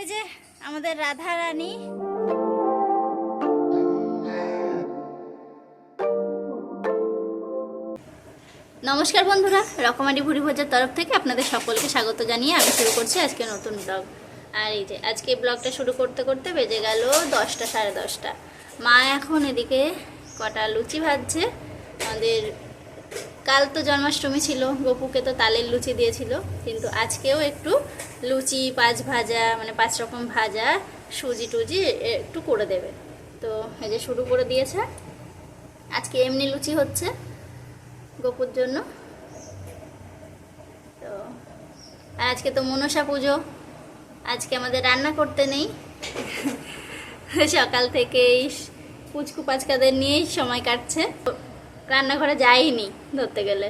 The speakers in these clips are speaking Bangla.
এই যে আমাদের রাধা রানী নমস্কার বন্ধুরা, রকমারি ভুড়ি ভোজার তরফ থেকে আপনাদের সকলকে স্বাগত জানিয়ে আমি শুরু করছি আজকে নতুন ব্লগ। আর এই যে আজকে ব্লগটা শুরু করতে করতে বেজে গেল দশটা সাড়ে দশটা। মা এখন এদিকে কটা লুচি ভাজছে। আমাদের কাল তো জন্মাষ্টমী ছিল, গপুকে তো তালের লুচি দিয়েছিল, কিন্তু আজকেও একটু লুচি, পাঁচ ভাজা মানে পাঁচ রকম ভাজা, সুজি টুজি একটু করে দেবে। তো এই যে শুরু করে দিয়েছে, আজকে এমনি লুচি হচ্ছে গপুর জন্য। তো, আর আজকে তো মনসা পুজো, আজকে আমাদের রান্না করতে নেই। সকাল থেকেই পুচকু পাচকাদের নিয়েই সময় কাটছে। রান্নাঘরে যাইনি ধরতে গেলে।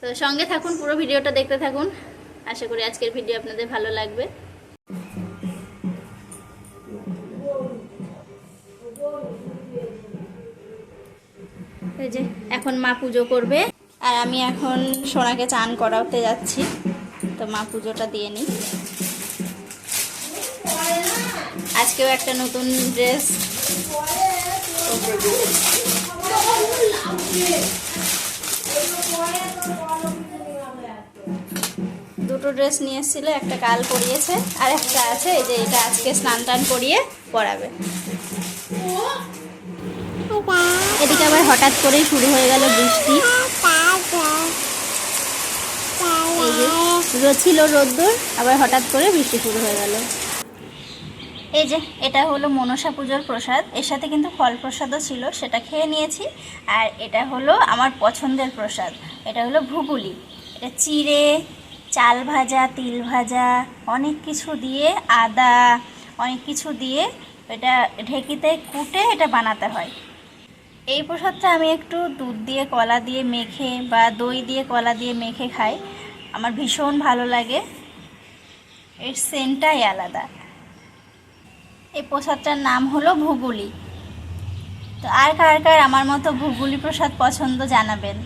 তো সঙ্গে থাকুন, পুরো ভিডিওটা দেখতে থাকুন। আশা করি আজকের ভিডিও আপনাদের ভালো লাগবে। এই যে, এখন মা পুজো করবে। আর আমি এখন সোনাকে চান করাতে যাচ্ছি। তো মা পুজোটা দিয়ে নিই। আজকেও একটা নতুন ড্রেস দুটো ড্রেস নিয়ে এসেছিল, একটা কাল পরিয়েছে আর একটা আছে, এই যে এটা আজকে স্নান টান করিয়ে পরাবে। এদিকে আবার হঠাৎ করেই শুরু হয়ে গেল বৃষ্টি। রোদ ছিল রোদ্দুর, আবার হঠাৎ করে বৃষ্টি শুরু হয়ে গেল। এই যে, এটা হলো মনসা পুজোর প্রসাদ। এর সাথে কিন্তু ফল প্রসাদও ছিল, সেটা খেয়ে নিয়েছি। আর এটা হলো আমার পছন্দের প্রসাদ। এটা হলো ভুগুলি। এটা চিড়ে, চাল ভাজা, তিল ভাজা, অনেক কিছু দিয়ে আদা, অনেক কিছু দিয়ে এটা ঢেকিতে কুটে এটা বানাতে হয়। এই প্রসাদটা আমি একটু দুধ দিয়ে, কলা দিয়ে মেখে বা দই দিয়ে, কলা দিয়ে মেখে খাই। আমার ভীষণ ভালো লাগে। এর সেন্টটাই আলাদা। এই প্রসাদটার নাম হলো ভুগুলি। তো আর কার কার আমার মতো ভুগুলি প্রসাদ পছন্দ জানাবেন?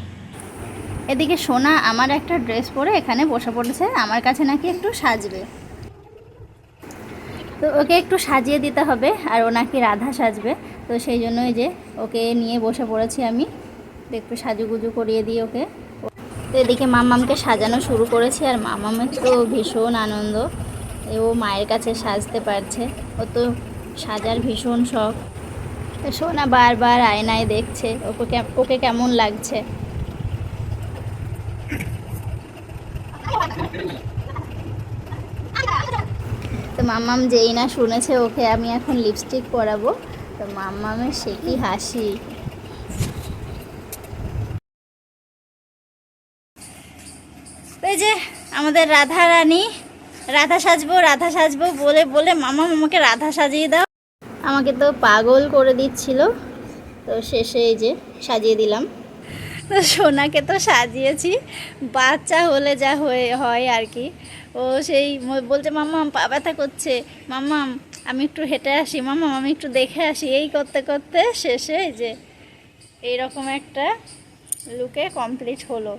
এদিকে সোনা আমার একটা ড্রেস পরে এখানে বসে পড়েছে, আমার কাছে নাকি একটু সাজবে। তো ওকে একটু সাজিয়ে দিতে হবে, আর ও নাকি রাধা সাজবে। তো সেই জন্যই যে ওকে নিয়ে বসে পড়েছি আমি একটু সাজুগুজু করিয়ে দিই ওকে। তো এদিকে মামামকে সাজানো শুরু করেছি, আর মামামের তো ভীষণ আনন্দ। ও মায়ের কাছে সাজতে পারছে। ও তো সাজার ভীষণ শখ। সোনা বারবার আয়নায় দেখছে, ওকে ওকে কেমন লাগছে? তো মাম্মাম যেই না শুনেছে ওকে আমি এখন লিপস্টিক পরাবো, তো মাম্মামের সে কি হাসি। এই যে আমাদের রাধা রানী রাধা সাজবো রাধা সাজবো, বলে বলে মামা আমাকে রাধা সাজিয়ে দাও। আমাকে তো পাগল করে দিচ্ছিল। তো শেষে এই যে সাজিয়ে দিলাম। তো সোনাকে তো সাজিয়েছি। বাচ্চা হলে যা হয়ে, হয় আর কি। ও সেই বলছে মাম্মাম পা ব্যথা করছে। মাম্মাম আমি একটু হেঁটে আসি। মাম্মাম আমি একটু দেখে আসি। এই করতে করতে শেষে এই যে এইরকম একটা লুকে কমপ্লিট হলো।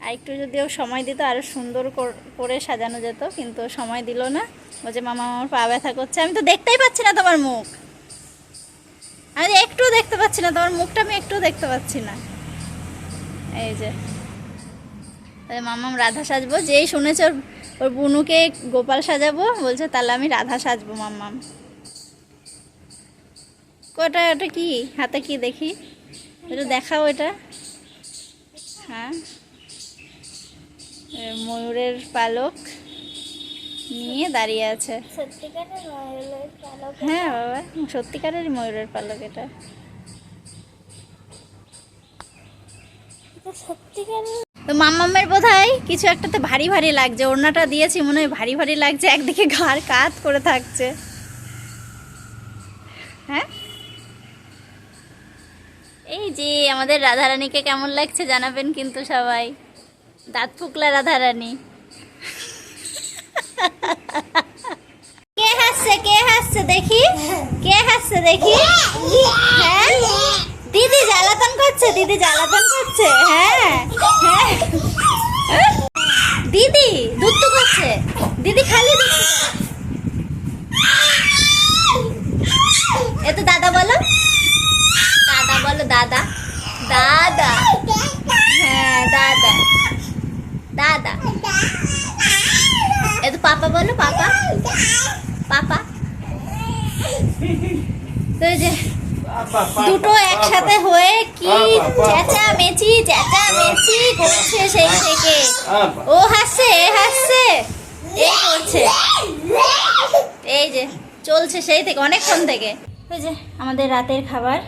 আর একটু যদি ও সময় দিত আরও সুন্দর করে সাজানো যেত, কিন্তু সময় দিল না। বলছে, মামা আমার পা ব্যথা করছে। আমি তো দেখতেই পাচ্ছি না তোমার মুখ। আমি একটু দেখতে পাচ্ছি না। তোমার মুখটা আমি একটু দেখতে পাচ্ছি না। এই যে। মামাম রাধা সাজবো। যেই শুনেছে ওর ওর বুনুকে গোপাল সাজাবো, বলছে, তাহলে আমি রাধা সাজবো মাম্মাম ওটা ওটা কি? হাতে কি দেখি? একটু দেখাও এটা। হ্যাঁ। ময়ূরের পালক নিয়ে দাঁড়িয়ে আছে। সত্যিকারের হ্যাঁ বাবা সত্যিকারের ময়ূরের পালক এটা। তো মাম্মামের বোধ হয় কিছু একটাতে ভারী ভারী লাগছে। ওড়নাটা দিয়েছি মনে হয় ভারী ভারী লাগছে একদিকে ঘাড় কাত করে থাকছে। হ্যাঁ? এই যে আমাদের রাধারানীকে কেমন লাগছে জানাবেন কিন্তু সবাই। দাঁত ফুকলা রাধারানী। কে হাসছে কে হাসছে দেখি? কে হাসছে দেখি? হ্যাঁ? দিদি জ্বালাতন করছে, দিদি জ্বালাতন করছে হ্যাঁ? হ্যাঁ? দিদি দুত্তু করছে এ তো দাদা বলো দাদা বলো দাদা দাদা হ্যাঁ দাদা দাদা। এ তো পাপা বলো পাপা। পাপা। তো যে দুটো একসাথে হয়ে কি চেঁচা মেচি চেঁচা মেচি করছে সেই থেকে ও হাসছে এ হাসছে এই করছে। এই যে চলছে সেই থেকে অনেকক্ষণ থেকে। ওই যে আমাদের রাতের খাবার।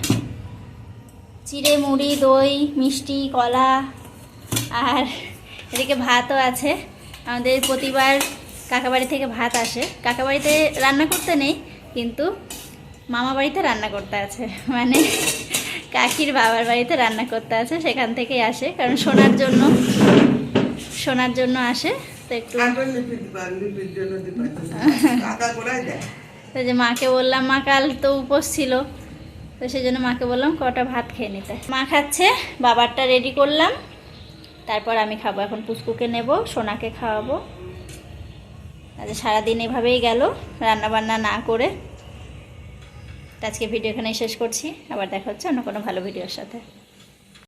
চিড়ে মুড়ি দই মিষ্টি কলা আর এদিকে ভাতও আছে। আমাদের প্রতিবার কাকাবাড়ি থেকে ভাত আসে। কাকাবাড়িতে রান্না করতে নেই কিন্তু মামা বাড়িতে রান্না করতে আছে। মানে কাকির বাবার বাড়িতে রান্না করতে আছে সেখান থেকেই আসে কারণ শোনার জন্য শোনার জন্য আসে। তো একটু তো যে মাকে বললাম মা কাল তো উপোস ছিল। তো সেই জন্য মাকে বললাম কটা ভাত খেয়ে নিতে। মা খাচ্ছে বাবারটা রেডি করলাম। তারপর আমি খাব, এখন পুচকুকে নেব, সোনাকে খাওয়াবো। আচ্ছা সারাদিন এভাবেই গেল রান্না বান্না না করে। আজকে ভিডিও এখানেই শেষ করছি, আবার দেখা হচ্ছে অন্য কোনো ভালো ভিডিওর সাথে।